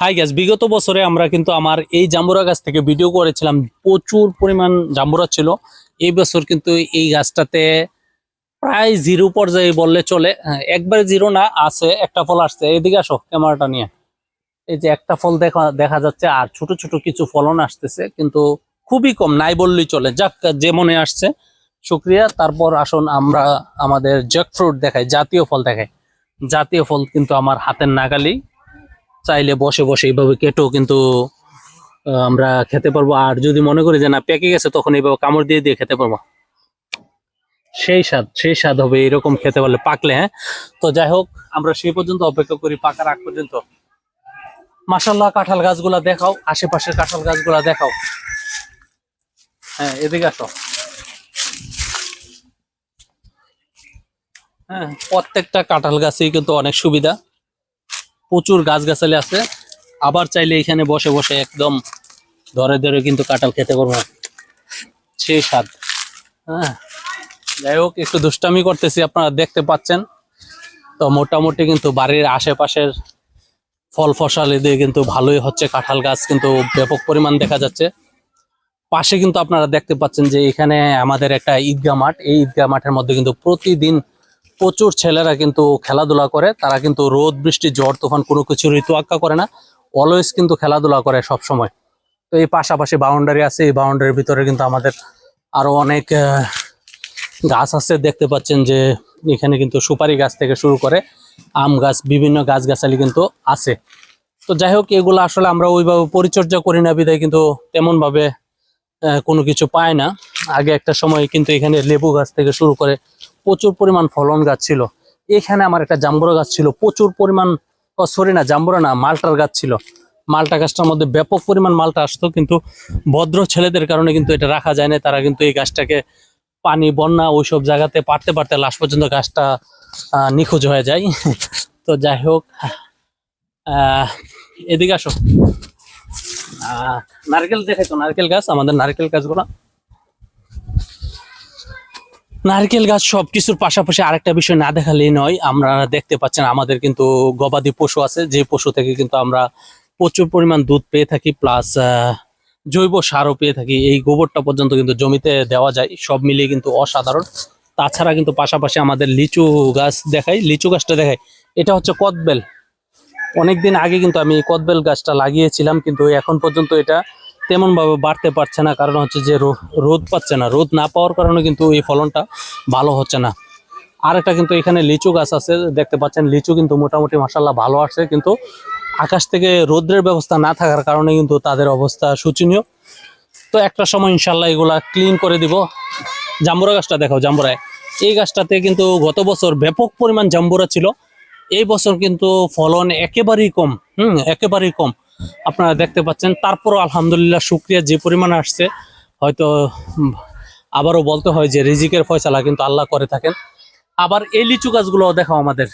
High gas বিগত বছরে আমরা কিন্তু আমার এই জাম্বুরা গাছ থেকে ভিডিও করেছিলাম। প্রচুর পরিমাণ জাম্বুরা ছিল। এই বছর কিন্তু এই গাছটাতে প্রায় জিরো পর্যায়ে বললে চলে। হ্যাঁ, একবারে জিরো না আছে একটা ফল আসছে। এইদিকে আসো ক্যামেরাটা নিয়ে। এই যে একটা ফল দেখা দেখা যাচ্ছে আর ছোট ছোট কিছু ফলন আসতেছে কিন্তু খুবই কম নাই বললেই চলে। যাক যে মনে আসছে শুক্রিয়া। তারপর আসুন আমরা আমাদের জ্যাকফ্রুট দেখাই জাতীয় ফল দেখাই। জাতীয় ফল কিন্তু আমার হাতের নাগালি চাইলে বসে বসে এইভাবে কেটেও কিন্তু আমরা খেতে পারব। আর যদি মনে করি যে না, পেকে গেছে, তখন এইভাবে কামড় দিয়ে দিয়ে খেতে পারব। সেই স্বাদ সেই স্বাদ হবে এরকম খেতে পারলে, পাকলে হ্যাঁ? তো যাই হোক, আমরা সেই পর্যন্ত অপেক্ষা করি, পাকার আগ পর্যন্ত। মাসাল্লাহ কাঁঠাল গাছগুলা দেখাও, আশেপাশের কাঁঠাল গাছগুলা দেখাও। হ্যাঁ এদিকে আসো। হ্যাঁ প্রত্যেকটা কাঁঠাল গাছেই কিন্তু অনেক সুবিধা। প্রচুর গাছগাছালি আছে। আবার চাইলে এখানে বসে বসে একদম ধরে ধরে কিন্তু কাঁঠাল খেতে পারব। সেই স্বাদ। হ্যাঁ যাই হোক, একটু দুষ্টামি করতেছি, আপনারা দেখতে পাচ্ছেন। তো মোটামুটি কিন্তু বাড়ির আশেপাশের ফল ফসল দিয়ে কিন্তু ভালোই হচ্ছে, কাঁঠাল গাছ কিন্তু ব্যাপক পরিমাণ দেখা যাচ্ছে। পাশে কিন্তু আপনারা দেখতে পাচ্ছেন যে এখানে আমাদের একটা ঈদগাহ মাঠ। এই ঈদগাহ মাঠের মধ্যে কিন্তু প্রতিদিন প্রচুর ছেলেরা কিন্তু খেলাধুলা করে, তারা কিন্তু রোদ, বৃষ্টি, ঝড়, তুফান কোনো ঋতু আক্কা করে না। অলওয়েজ কিন্তু খেলাধুলা করে সব সময় তো এই পাশাপাশি বাউন্ডারি আছে, এই বাউন্ডারির ভিতরে কিন্তু আমাদের আরও অনেক গাছ আছে। দেখতে পাচ্ছেন যে এখানে কিন্তু সুপারি গাছ থেকে শুরু করে আম গাছ, বিভিন্ন গাছগাছালি কিন্তু আছে। তো যাই হোক, এগুলো আসলে আমরা ওইভাবে পরিচর্যা করি না বিধায় কিন্তু তেমনভাবে কোনো কিছু পায় না। আগে একটা সময় কিন্তু এখানে লেবু গাছ থেকে শুরু করে প্রচুর পরিমাণ ফলন গাছ ছিল। এখানে আমার একটা জাম্বুরা গাছ ছিল। প্রচুর পরিমাণ সরি না, জাম্বুরা না, মালটার গাছ ছিল। মালটা গাছটার মধ্যে ব্যাপক পরিমাণ মালটা আসতো, কিন্তু ভদ্র ছেলেদের কারণে কিন্তু এটা রাখা যায় না তারা কিন্তু এই গাছটাকে পানি, বন্যা ওইসব জায়গাতে পারতে পারতে লাস্ট পর্যন্ত গাছটা নিখোঁজ হয়ে যায়। তো যাই হোক এদিকে আসো। নারকেল দেখে তো নারকেল গাছ, আমাদের নারকেল গাছগুলো। নারকেল গাছ সবকিছুর পাশাপাশি আরেকটা বিষয় না দেখালেই নয়, আমরা দেখতে পাচ্ছেন আমাদের কিন্তু গবাদি পশু আছে যে পশু থেকে কিন্তু আমরা প্রচুর পরিমাণ দুধ পেয়ে থাকি প্লাস জৈব সারও পেয়ে থাকি। এই গোবরটা পর্যন্ত কিন্তু জমিতে দেওয়া যায়, সব মিলিয়ে কিন্তু অসাধারণ। তাছাড়া কিন্তু পাশাপাশি আমাদের লিচু গাছ দেখাই, লিচু গাছটা দেখাই, এটা হচ্ছে কদবেল। অনেকদিন আগে কিন্তু আমি কদবেল গাছটা লাগিয়েছিলাম, কিন্তু এখন পর্যন্ত এটা তেমন ভাবে বাড়তে পারছে না, কারণ হচ্ছে যে রোদ পাচ্ছে না। রোদ না পাওয়ার কারণে কিন্তু এই ফলনটা ভালো হচ্ছে না। আর একটা কিন্তু এখানে লিচু গাছ আছে, দেখতে পাচ্ছেন, লিচু কিন্তু মোটামুটি মাসাল্লাহ ভালো আসছে, কিন্তু আকাশ থেকে রোদ্রের ব্যবস্থা না থাকার কারণে কিন্তু তাদের অবস্থা শোচনীয়। তো একটা সময় ইনশাল্লাহ এগুলা ক্লিন করে দিব। জাম্বুরা গাছটা দেখো, জাম্বুরায়। এই গাছটাতে কিন্তু গত বছর ব্যাপক পরিমাণ জাম্বুরা ছিল। এই বছর কিন্তু ফলন একেবারেই কম, হুম, একেবারেই কম। আপনারা দেখতে পাচ্ছেন। তারপরও আলহামদুলিল্লাহ শুক্রিয়া, যে পরিমাণ আসছে, হয়তো আবারও বলতে হয় যে রিজিকের ফয়সালা কিন্তু আল্লাহ করে থাকেন। আবার এই লিচু গাছগুলো দেখাও আমাদের।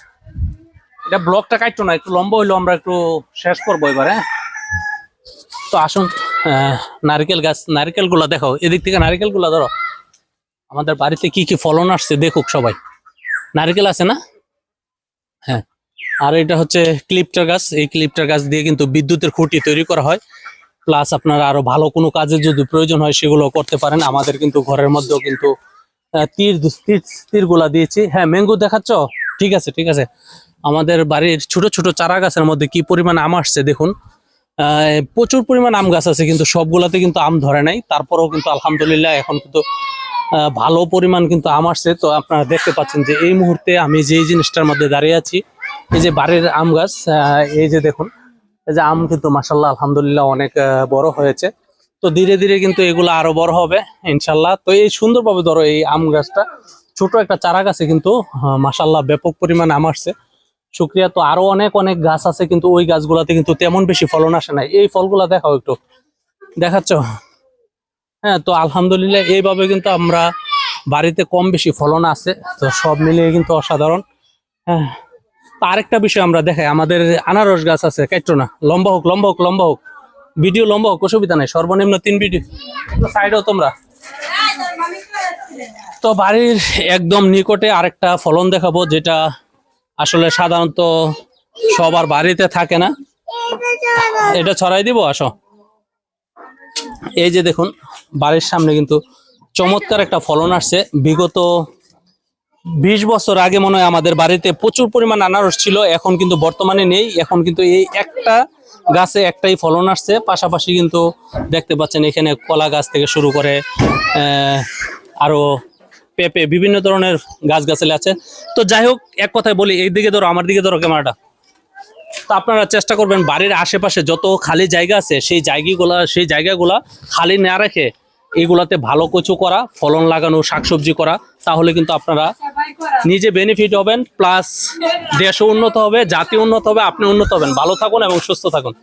এটা ব্লকটা কাটতো না, একটু লম্বা হইল আমরা একটু শেষ করব এবার। হ্যাঁ তো আসুন নারকেল গাছ নারকেলগুলা দেখাও। এদিক থেকে নারকেলগুলা ধরো। আমাদের বাড়িতে কি কি ফলন আসছে দেখুক সবাই। নারকেল আছে না? হ্যাঁ। আর এটা হচ্ছে ক্লিপটার গাছ। এই ক্লিপটার গাছ দিয়ে কিন্তু বিদ্যুতের খুঁটি তৈরি করা হয়। প্লাস আপনারা আরও ভালো কোনো কাজে যদি প্রয়োজন হয় সেগুলো করতে পারেন। আমাদের কিন্তু ঘরের মধ্যেও কিন্তু তীর তীর, তীরগুলা দিয়েছি। হ্যাঁ ম্যাঙ্গো দেখাচ্ছ? ঠিক আছে ঠিক আছে। আমাদের বাড়ির ছোট ছোট চারা গাছের মধ্যে কি পরিমাণ আম আসছে দেখুন। প্রচুর পরিমাণ আম গাছ আছে কিন্তু সবগুলাতে কিন্তু আম ধরে নাই। তারপরেও কিন্তু আলহামদুলিল্লাহ এখন কিন্তু ভালো পরিমাণ কিন্তু আম আসছে। তো আপনারা দেখতে পাচ্ছেন যে এই মুহূর্তে আমি যে জিনিসটার মধ্যে দাঁড়িয়ে আছি এই যে বাড়ির আম গাছ এই যে দেখুন, এই যে আম কিন্তু মাসাল্লাহ আলহামদুলিল্লাহ অনেক বড় হয়েছে। তো ধীরে ধীরে কিন্তু এগুলো আরও বড় হবে ইনশাল্লাহ তো এই সুন্দরভাবে ধরো এই আম গাছটা, ছোট একটা চারা গাছে কিন্তু মাসাল্লাহ ব্যাপক পরিমাণ আম আসছে। শুক্রিয়া তো আরও অনেক অনেক গাছ আছে কিন্তু ওই গাছগুলাতে কিন্তু তেমন বেশি ফলন আসে না এই ফলগুলা দেখাও একটু। দেখাচ্ছ? হ্যাঁ তো আলহামদুলিল্লাহ এইভাবে কিন্তু আমরা বাড়িতে কম বেশি ফলন আছে। তো সব মিলিয়ে কিন্তু অসাধারণ। হ্যাঁ। আরেকটা বিষয় আমরা দেখাই। আমাদের আনারস গাছ আছে কাইটো না। লম্বা হোক লম্বা হোক লম্বা হোক। ভিডিও লম্বা হোক, অসুবিধা নাই। সর্বনিম্ন তিন ভিডিও সাইডও তোমরা। তো বাড়ির একদম নিকটে আরেকটা ফলন দেখাবো, যেটা আসলে সাধারণত সবার বাড়িতে থাকে না। এটা ছড়াই দিব, আসো। এই যে দেখুন, বাড়ির সামনে কিন্তু চমৎকার একটা ফলন আসছে। বিগত বিশ বছর আগে মনে হয় আমাদের বাড়িতে প্রচুর পরিমাণ আনারস ছিল এখন কিন্তু বর্তমানে নেই। এখন কিন্তু এই একটা গাছে একটাই ফলন আসছে। পাশাপাশি কিন্তু দেখতে পাচ্ছেন এখানে কলা গাছ থেকে শুরু করে আহ, আরও পেঁপে বিভিন্ন ধরনের গাছগাছালি আছে। তো যাই হোক এক কথায় বলি এই দিকে ধরো আমার দিকে ধরো ক্যামেরাটা। তো আপনারা চেষ্টা করবেন বাড়ির আশেপাশে যত খালি জায়গা আছে সেই জায়গাগুলা সেই জায়গাগুলা খালি না রেখে এগুলাতে ভালো কচু করা ফলন লাগানো শাকসবজি করা তাহলে কিন্তু আপনারা নিজে বেনিফিট হবেন প্লাস দেশও উন্নত হবে, জাতি উন্নত হবে, আপনি উন্নত হবেন। ভালো থাকুন এবং সুস্থ থাকুন।